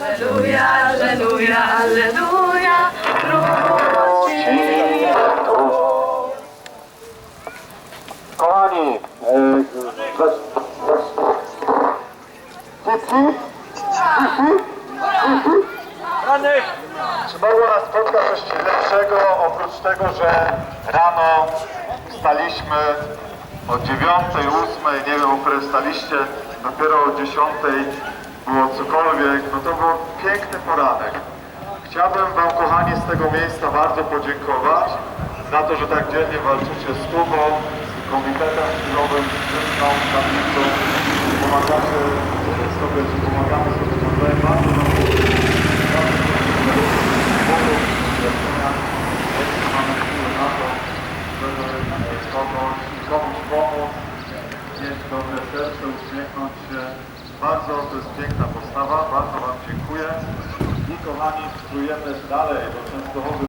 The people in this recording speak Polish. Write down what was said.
Alleluja, Alleluja, Alleluja, Alleluja. Kochani, dzieci, Ranek! Czy mogło nas spotkać coś lepszego, oprócz tego, że rano staliśmy od dziewiątej, ósmej, nie wiem, o której staliście, dopiero o dziesiątej było cokolwiek, no to był piękny poranek. Chciałbym Wam, kochani, z tego miejsca bardzo podziękować za to, że tak dzielnie walczycie z tubą, z komitetem chwilowym, z Krymką, Kamicą, pomagacie sobie, czy pomagamy sobie nawzajem. Bardzo Wam komuś pomóc, mieć dobre serce, uśmiechnąć się. Bardzo, to jest piękna postawa, bardzo Wam dziękuję. I kochani, spróbujemy dalej do Częstochowy